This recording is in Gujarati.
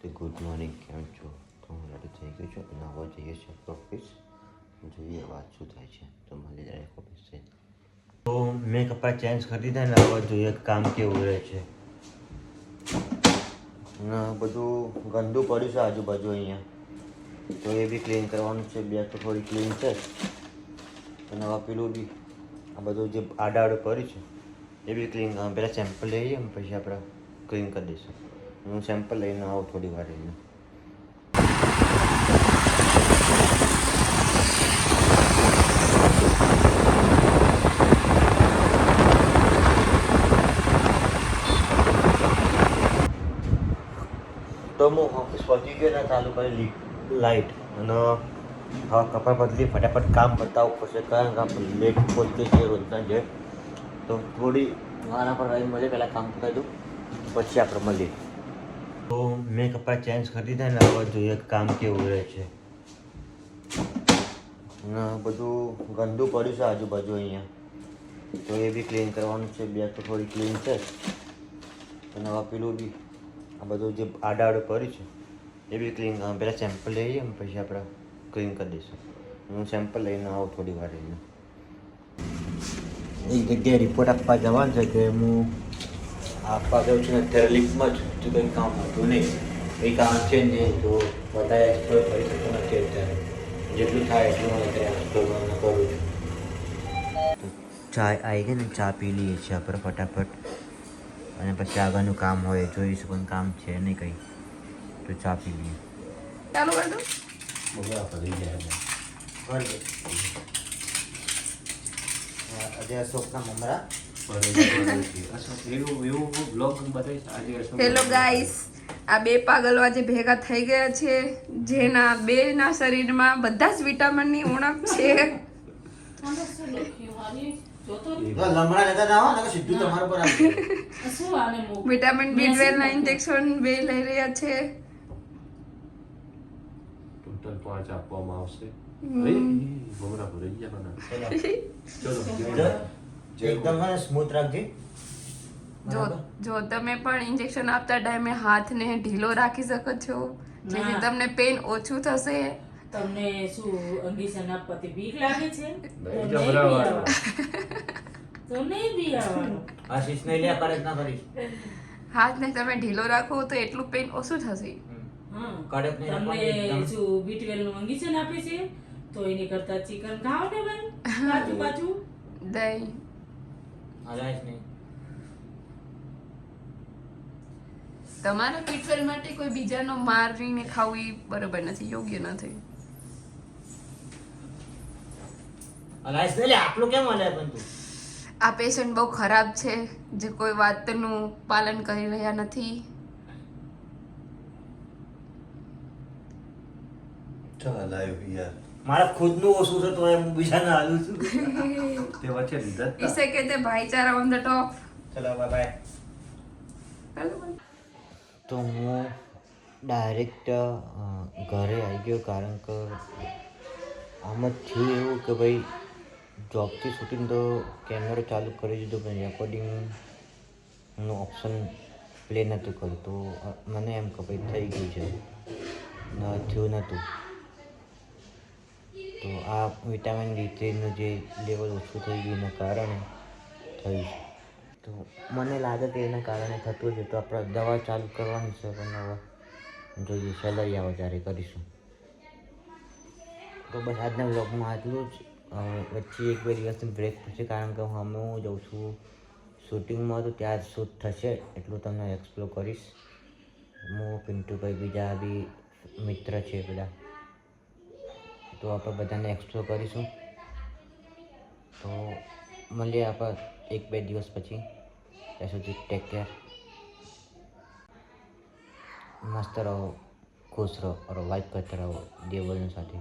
તો ગુડ મોર્નિંગ કેમ છો? તો હું રેડી થઈ ગયો છું. અને હવે જઈએ છીએ ઓફિસ જોઈએ વાત શું થાય છે. તો મળી જાય ઓફિસ છે. તો મેં કપડાં ચેન્જ કરી દીધા ને હવે જોઈએ કામ કેવું રહે છે. ને બધું ગંદુ પડ્યું છે આજુબાજુ અહીંયા. તો એ બી ક્લીન કરવાનું છે. બે તો થોડી ક્લીન છે અને હવે પેલું બી, આ બધું જે આડાઆડું પડ્યું છે, એ બી ક્લીન પહેલાં સેમ્પલ લઈએ પછી આપણે ક્લીન કરી દઈશું. હું સેમ્પલ લઈને આવું થોડી વાર રહીને તો હું પહોંચી ગયો ને, ચાલુ કરી લાઇટ અને હવે કપડાં બદલી ફટાફટ કામ બતાવવું પડશે, કારણ કે આપણે લેટ પહોંચીએ છીએ રોજના જે. તો થોડી વાર પર રહી મળે પહેલાં કામ કરી દઉં, પછી આપણે મળીએ. તો મેં કપડાં ચેન્જ કરી દીધા ને હવે જોઈએ કામ કેવું રહે છે. બધું ગંદુ પડ્યું છે આજુબાજુ અહીંયા. તો એ બી ક્લીન કરવાનું છે, બે તો થોડી ક્લીન છે. અને હવે પેલું બી, આ બધું જે આડાઆડું પડ્યું છે, એ બી ક્લીન પહેલાં સેમ્પલ લઈએ ને પછી આપણે ક્લીન કરી દઈશું. હું સેમ્પલ લઈને આવું થોડી વાર એક જગ્યાએ રિપોર્ટ આપવા જવાનું છે કે હું આપવા ગયો છું ને અત્યારે લિફ્ટમાં છું તો કંઈ કામ હતું નહીં. એ કામ છે નહીં તો બધા એક્સપ્લોર કરી શકતો નથી અત્યારે. જેટલું થાય એટલું હું અત્યારે એક્સપ્લોર કરું છું. ચા આવી ગઈ ને ચા પી લઈએ છીએ આપણે ફટાફટ. અને પછી આગળનું કામ હોય જોઈશું પણ કામ છે નહીં કંઈ. તો ચા પી લઈએ. ચાલુ કર દો અજય અશોકના મમરા. હેલો ગાઈસ આ બે પાગલો આજે ભેગા થઈ ગયા છે. જેના બે ના શરીરમાં બધા જ વિટામિનની ઉણપ છે. લમણા લેતા ના આવો ને સીધું તમારા પર આવી વિટામિન બી ટ્વેલ્વ ના ઇન્જેક્શન બે લઈ રહ્યા છે. ટોટલ પાંચ આપવામાં આવશે. ભમરા ભરાઈ ગયા ચલો. એકદમ હે સ્મૂથ રાખજે. જો જો તમે પણ ઇન્જેક્શન આપતા ટાઈમે હાથને ઢીલો રાખી શકો છો. જેથી તમને પેન ઓછું થશે. તમને શું અંગીસન આપવાથી બીક લાગે છે? તો નહીં બી તો નહીં બી આવવાનું. આશીષ નહીં લે કડક ના કરીશ. હાથને તમે ઢીલો રાખો તો એટલું પેન ઓછું થશે. હા કડક નહીં તમને શું બી ટ્વેલ્વનું અંગીસન આપે છે? તો એની કરતા ચિકન ખાવ ને ભાઈ. કાચું કાચું દહીં. હલાઈશ નહીં. તમારા પીટવેલ માટે કોઈ બીજાનો મારીને ખાવું એ બરોબર નથી યોગ્ય નથી. હલાઈશ નહીં આટલું કેમ હલાય પણ તું આ પેશન્ટ બહુ ખરાબ છે જે કોઈ વાતનું પાલન કરી રહ્યા નથી. ચાલ લાયો યાર મારા ખુદનું ઓછું છે તો એમ હું બીજાને હાલું છું. તે વચ્ચે લીધા ઈસે કે તે ભાઈચારા ઓન ધ ટોપ. ચલો બાય. તો હું ડાયરેક્ટ ઘરે આવી ગયો કારણ કે આમ જ થયું એવું કે ભાઈ જોબથી છૂટીને તો કેમેરો ચાલુ કરી દીધો પણ રેકોર્ડિંગનું ઓપ્શન પ્લે નહોતું કર્યું. તો મને એમ કે ભાઈ થઈ ગયું છે. ન થયું નહોતું. તો આ વિટામિન ડી થ્રીનું જે લેવલ ઓછું થઈ ગયું એના કારણે થયું છે. તો મને લાગે કે એના કારણે થતું છે તો આપણે દવા ચાલુ કરવાની છે, પણ હવે જોઈએ સેલરી વધારે કરીશું. તો બસ આજના બ્લોગમાં આટલું જ. વચ્ચે એક બે દિવસની બ્રેક થશે કારણ કે હું અમે હું જઉં છું શૂટિંગમાં તો ત્યાં શૂટ થશે, એટલું તમને એક્સપ્લોર કરીશ. હું પિન્ટુભાઈ બીજા બી મિત્ર છે બધા. તો આપણે બધાને એક્સપ્લોર કરીશું. તો મળીએ આપણે એક બે દિવસ પછી. ત્યાં સુધી ટેક કેર મસ્ત રહો, ખુશ રહો और લાઈક કરતા રહો દેવલની સાથે.